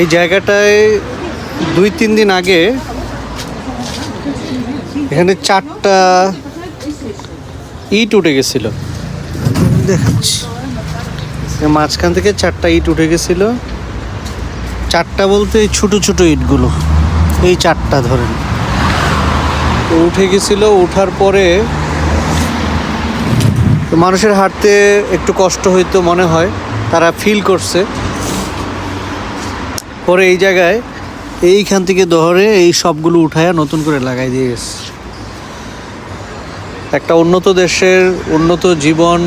এই জায়গাটায় দুই তিন দিন আগে এখানে চারটা ইট উঠে গেছিল। দেখাচ্ছি। মাঝখান থেকে চারটা ইট উঠে গেছিল। চারটা বলতে এই ছোটো ছোটো ইটগুলো। এই চারটা ধরেন। তো উঠে গেছিল ওঠার পরে মানুষের হাঁটতে একটু কষ্ট হইতো মনে হয়। তারা ফিল করছে। পরে এই জায়গায় এইখান থেকে ধরে এই সবগুলো উঠায় নতুন করে লাগাই দিয়ে গেছে একটা উন্নত দেশের, উন্নত জীবন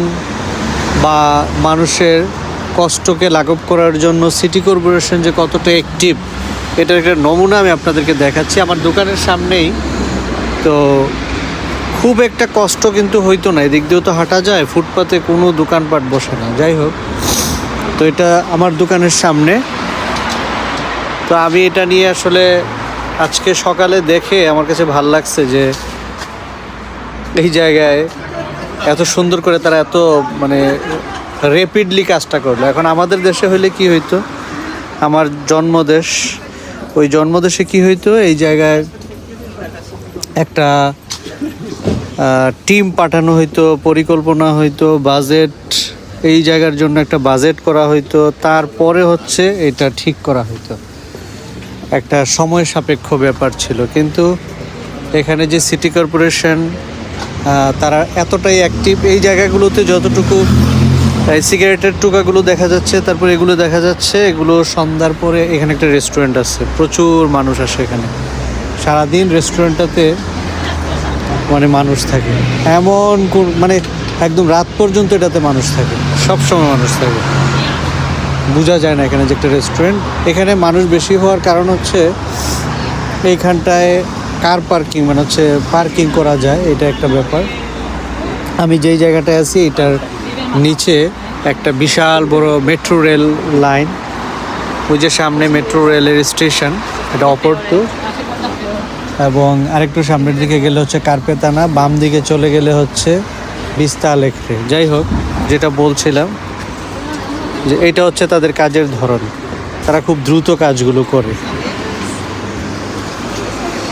বা মানুষের কষ্টকে লাঘব করার জন্য সিটি কর্পোরেশন যে কতটা অ্যাক্টিভ এটার একটা নমুনা আমি আপনাদেরকে দেখাচ্ছি আমার দোকানের সামনেই। তো খুব একটা কষ্ট কিন্তু হইতো না, এদিক দিয়েও তো হাঁটা যায়, ফুটপাতে কোনো দোকানপাট বসে না, যাই হোক। তো এটা আমার দোকানের সামনে। তো আমি এটা নিয়ে আসলে আজকে সকালে দেখে আমার কাছে ভালো লাগছে যে এই জায়গায় এত সুন্দর করে তারা এত মানে রেপিডলি কাজটা করল। এখন আমাদের দেশে হইলে কি হইতো? আমার জন্মদেশ, ওই জন্মদেশে কি হইতো? এই জায়গায় একটা টিম পাঠানো হইতো, পরিকল্পনা হইতো বাজেট এই জায়গার জন্য একটা বাজেট করা হইতো, তারপরে হচ্ছে এটা ঠিক করা হইতো। একটা সময় সাপেক্ষ ব্যাপার ছিল। কিন্তু এখানে যে সিটি কর্পোরেশন তারা এতটাই অ্যাক্টিভ এই জায়গাগুলোতে যতটুকু সিগারেটের টুকাগুলো দেখা যাচ্ছে, তারপর এগুলো দেখা যাচ্ছে, এগুলো সন্ধ্যার পরে এখানে একটা রেস্টুরেন্ট আছে। প্রচুর মানুষ আসে এখানে। সারাদিন রেস্টুরেন্টটাতে মানে মানুষ থাকে। এমন মানে একদম রাত পর্যন্ত এটাতে মানুষ থাকে। সব সময় মানুষ থাকে। বোঝা যায় না এখানে যে একটা রেস্টুরেন্ট এখানে মানুষ বেশি হওয়ার কারণ হচ্ছে এইখানটায় কার পার্কিং মানে হচ্ছে পার্কিং করা যায়, এটা একটা ব্যাপার। আমি যেই জায়গাটায় আছি, এটার নিচে একটা বিশাল বড় মেট্রো রেল লাইন ওই যে সামনে মেট্রো রেলের স্টেশন এটা অপর তো এবং আরেকটু সামনের দিকে গেলে হচ্ছে কার্পেতানা বাম দিকে চলে গেলে হচ্ছে বিস্তা লেখরে যাই হোক, যেটা বলছিলাম যে এটা হচ্ছে তাদের কাজের ধরন। তারা খুব দ্রুত কাজগুলো করে।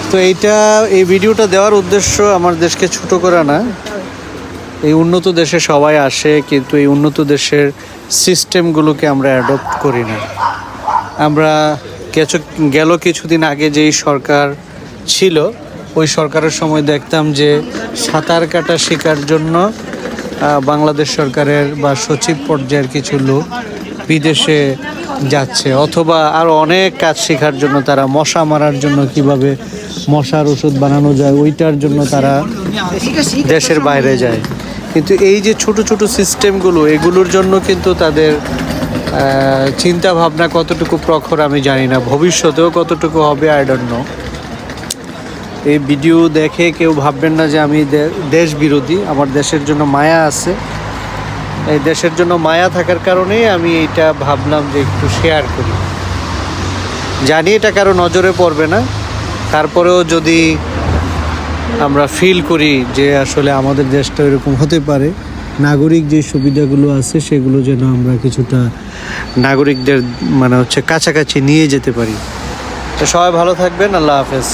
তো এইটা, এই ভিডিওটা দেওয়ার উদ্দেশ্য আমার দেশকে ছোট করা না। এই উন্নত দেশে সবাই আসে, কিন্তু এই উন্নত দেশের সিস্টেমগুলোকে আমরা অ্যাডপ্ট করি না। আমরা কিছু গেল কিছুদিন আগে যেই সরকার ছিল, ওই সরকারের সময় দেখতাম যে সাঁতার কাটা শেখার জন্য বাংলাদেশ সরকারের বা সচিব পর্যায়ের কিছু লোক বিদেশে যাচ্ছে, অথবা আরও অনেক কাজ শেখার জন্য তারা মশা মারার জন্য কীভাবে মশার ওষুধ বানানো যায়, ওইটার জন্য তারা দেশের বাইরে যায়। কিন্তু এই যে ছোট ছোট সিস্টেমগুলো, এগুলোর জন্য কিন্তু তাদের চিন্তা ভাবনা কতটুকু প্রখর আমি জানি না, ভবিষ্যতেও কতটুকু হবে আই ডোন্ট নো এই ভিডিও দেখে কেউ ভাববেন না যে আমি দেশ বিরোধী আমার দেশের জন্য মায়া আছে। এই দেশের জন্য মায়া থাকার কারণেই আমি এইটা ভাবলাম যে একটু শেয়ার করি। জানি এটা কারও নজরে পড়বে না, তারপরেও যদি আমরা ফিল করি যে আসলে আমাদের দেশটা এরকম হতে পারে, নাগরিক যে সুবিধাগুলো আছে সেগুলো যেন আমরা কিছুটা নাগরিকদের মানে হচ্ছে কাছাকাছি নিয়ে যেতে পারি। তো সবাই ভালো থাকবেন, আল্লাহ হাফেজ।